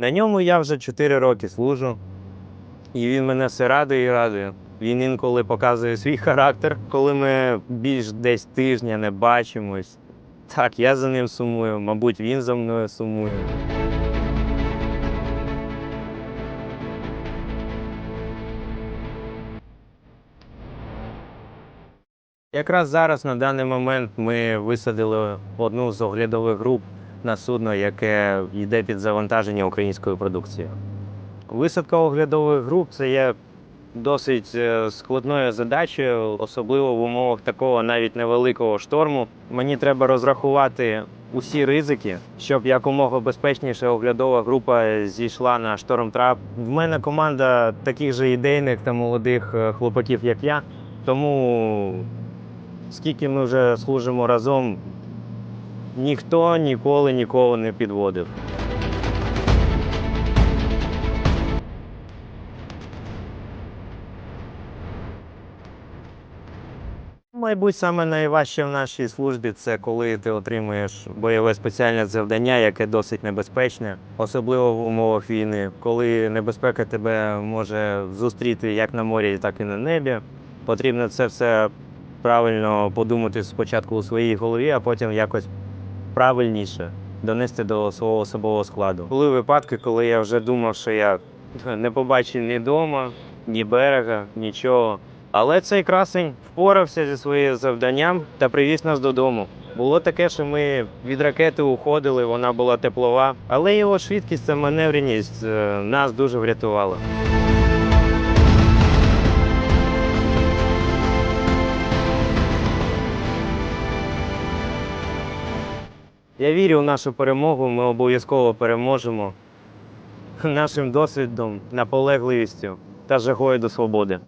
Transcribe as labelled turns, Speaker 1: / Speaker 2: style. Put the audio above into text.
Speaker 1: На ньому я вже 4 роки служу, і він мене все радує і радує. Він інколи показує свій характер, коли ми більш десь тижня не бачимось. Так, я за ним сумую, мабуть, він за мною сумує. Якраз зараз на даний момент ми висадили одну з оглядових груп на судно, яке йде під завантаження українською продукцією. Висадка оглядових груп це є досить е, складною задачею, особливо в умовах такого навіть невеликого шторму. Мені треба розрахувати усі ризики, щоб якомога безпечніше оглядова група зійшла на штормтрап. В мене команда таких же ідейних та молодих е, хлопаків, як я. Тому скільки ми вже служимо разом, ніхто ніколи нікого не підводив. Мабуть, саме найважче в нашій службі це коли ти отримуєш бойове спеціальне завдання, яке досить небезпечне, особливо в умовах війни, коли небезпека тебе може зустріти як на морі, так і на небі. Потрібно це все правильно подумати спочатку у своїй голові, а потім якось правильніше донести до свого особового складу. Були випадки, коли я вже думав, що я не побачив ні дома, ні берега, нічого. Але цей красень впорався зі своїм завданням та привіз нас додому. Було таке, що ми від ракети уходили, вона була теплова, але його швидкість та маневреність е, нас дуже врятувала. Я вірю в нашу перемогу, ми обов'язково переможемо нашим досвідом, наполегливістю та жагою до свободи.